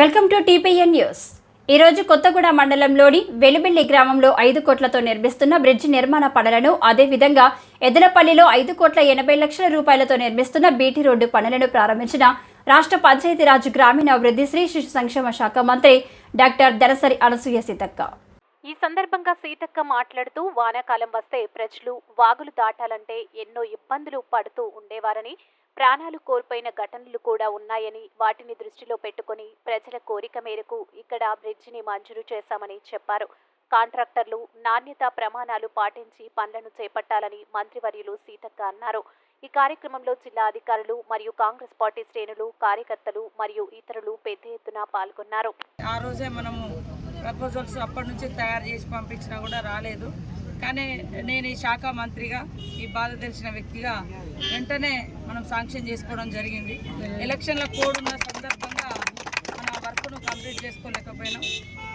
Welcome to TPN news. ఈరోజు కొత్తగూడ మండలంలోని వెలుబెల్లి గ్రామంలో ఐదు కోట్లతో నిర్మిస్తున్న బ్రిడ్జ్ నిర్మాణ పనులను అదేవిధంగా ఎదలపల్లిలో ఐదు కోట్ల ఎనభై లక్షల రూపాయలతో నిర్మిస్తున్న బీటీ రోడ్డు పనులను ప్రారంభించిన రాష్ట్ర పంచాయతీరాజ్ గ్రామీణాభివృద్ధి శ్రీ శిశు సంక్షేమ శాఖ మంత్రి డాక్టర్ దరసరి అనసూయ సీతక్క. ఈ సందర్భంగా సీతక్క మాట్లాడుతూ వానాకాలం వస్తే ప్రజలు వాగులు దాటాలంటే ఎన్నో ఇబ్బందులు పడుతూ ఉండేవారని ప్రాణాలు కోల్పోయిన ఘటనలు కూడా ఉన్నాయని వాటిని దృష్టిలో పెట్టుకుని ప్రజల కోరిక మేరకు ఇక్కడ బ్రిడ్జిని మంజూరు చేశామని చెప్పారు. కాంట్రాక్టర్లు నాణ్యత ప్రమాణాలు పాటించి పనులను చేపట్టాలని మంత్రివర్యులు సీతక్క అన్నారు. ఈ కార్యక్రమంలో జిల్లా అధికారులు మరియు కాంగ్రెస్ పార్టీ శ్రేణులు కార్యకర్తలు మరియు ఇతరులు పెద్ద ఎత్తున పాల్గొన్నారు. ఆ రోజే మనము ప్రపోజల్స్ అప్పటి నుంచి తయారు చేసి పంపించినా కూడా రాలేదు. కానీ నేను ఈ శాఖ మంత్రిగా ఈ బాధ తెలిసిన వ్యక్తిగా వెంటనే మనం శాంక్షన్ చేసుకోవడం జరిగింది. ఎలక్షన్ల కోడ్ ఉన్న సందర్భంగా మన వర్క్ను కంప్లీట్ చేసుకోలేకపోయినాం.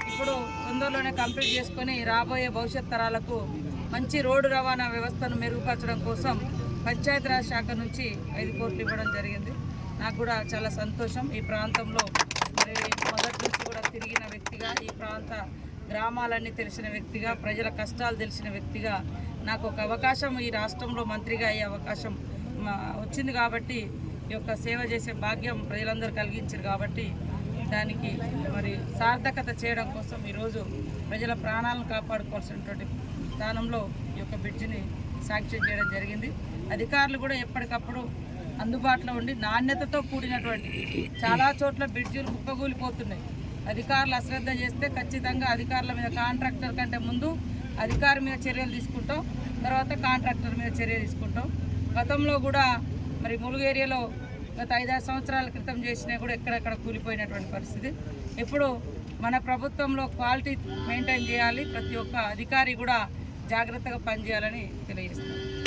ఇప్పుడు తొందరలోనే కంప్లీట్ చేసుకొని రాబోయే భవిష్యత్ తరాలకు మంచి రోడ్డు రవాణా వ్యవస్థను మెరుగుపరచడం కోసం పంచాయతీరాజ్ శాఖ నుంచి ఐదు కోట్లు ఇవ్వడం జరిగింది. నాకు కూడా చాలా సంతోషం. ఈ ప్రాంతంలో మరి మొదటి నుంచి కూడా తిరిగిన వ్యక్తిగా ఈ ప్రాంత గ్రామాలన్నీ తెలిసిన వ్యక్తిగా ప్రజల కష్టాలు తెలిసిన వ్యక్తిగా నాకు ఒక అవకాశం ఈ రాష్ట్రంలో మంత్రిగా అయ్యే అవకాశం వచ్చింది కాబట్టి ఈ యొక్క సేవ చేసే భాగ్యం ప్రజలందరూ కలిగించారు కాబట్టి దానికి మరి సార్థకత చేయడం కోసం ఈరోజు ప్రజల ప్రాణాలను కాపాడుకోవాల్సినటువంటి స్థానంలో ఈ యొక్క బ్రిడ్జిని శాంక్షన్ చేయడం జరిగింది. అధికారులు కూడా ఎప్పటికప్పుడు అందుబాటులో ఉండి నాణ్యతతో కూడినటువంటి చాలా చోట్ల బ్రిడ్జిలు కుప్పగూలిపోతున్నాయి అధికారులు అశ్రద్ధ చేస్తే ఖచ్చితంగా అధికారుల మీద కాంట్రాక్టర్ కంటే ముందు అధికారి మీద చర్యలు తీసుకుంటాం. తర్వాత కాంట్రాక్టర్ మీద చర్య తీసుకుంటాం. గతంలో కూడా మరి ములుగు ఏరియాలో గత ఐదారు సంవత్సరాల క్రితం చేసినా కూడా ఎక్కడెక్కడ కూలిపోయినటువంటి పరిస్థితి. ఇప్పుడు మన ప్రభుత్వంలో క్వాలిటీ మెయింటైన్ చేయాలి. ప్రతి ఒక్క అధికారి కూడా జాగ్రత్తగా పనిచేయాలని తెలియజేస్తున్నాను